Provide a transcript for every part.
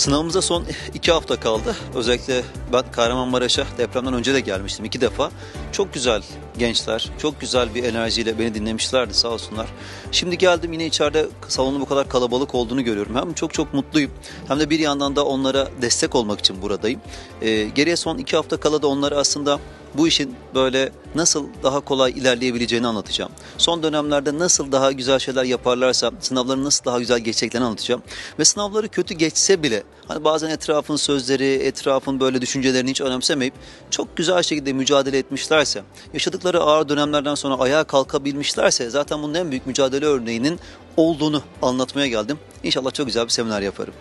Sınavımıza son iki hafta kaldı. Özellikle ben Kahramanmaraş'a depremden önce de gelmiştim iki defa. Çok güzel gençler, çok güzel bir enerjiyle beni dinlemişlerdi sağ olsunlar. Şimdi geldim yine içeride salonun bu kadar kalabalık olduğunu görüyorum. Hem çok çok mutluyum hem de bir yandan da onlara destek olmak için buradayım. Ee, geriye son iki hafta kala da onlara aslında bu işin böyle nasıl daha kolay ilerleyebileceğini anlatacağım. Son dönemlerde nasıl daha güzel şeyler yaparlarsa sınavların nasıl daha güzel geçeceklerini anlatacağım. Ve sınavları kötü geçse bile hani bazen etrafın sözleri, etrafın böyle düşüncelerini hiç önemsemeyip çok güzel şekilde mücadele etmişlerse, yaşadıkları ağır dönemlerden sonra ayağa kalkabilmişlerse zaten bunun en büyük mücadele örneğinin olduğunu anlatmaya geldim. İnşallah çok güzel bir seminer yaparım.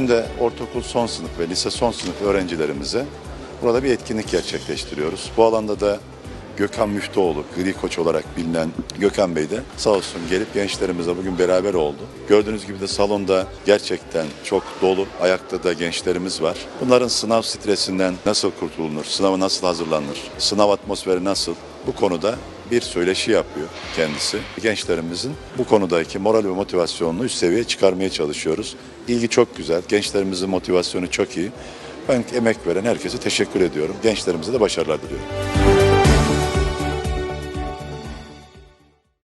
Bugün de ortaokul son sınıf ve lise son sınıf öğrencilerimize burada bir etkinlik gerçekleştiriyoruz. Bu alanda da Gökhan Müftüoğlu, Gri Koç olarak bilinen Gökhan Bey de sağ olsun gelip gençlerimizle bugün beraber oldu. Gördüğünüz gibi de salonda gerçekten çok dolu, ayakta da gençlerimiz var. Bunların sınav stresinden nasıl kurtulunur, sınava nasıl hazırlanır, sınav atmosferi nasıl bu konuda bir söyleşi yapıyor kendisi. Gençlerimizin bu konudaki moral ve motivasyonunu üst seviyeye çıkarmaya çalışıyoruz. İlgi çok güzel, gençlerimizin motivasyonu çok iyi. Ben emek veren herkese teşekkür ediyorum. Gençlerimize de başarılar diliyorum.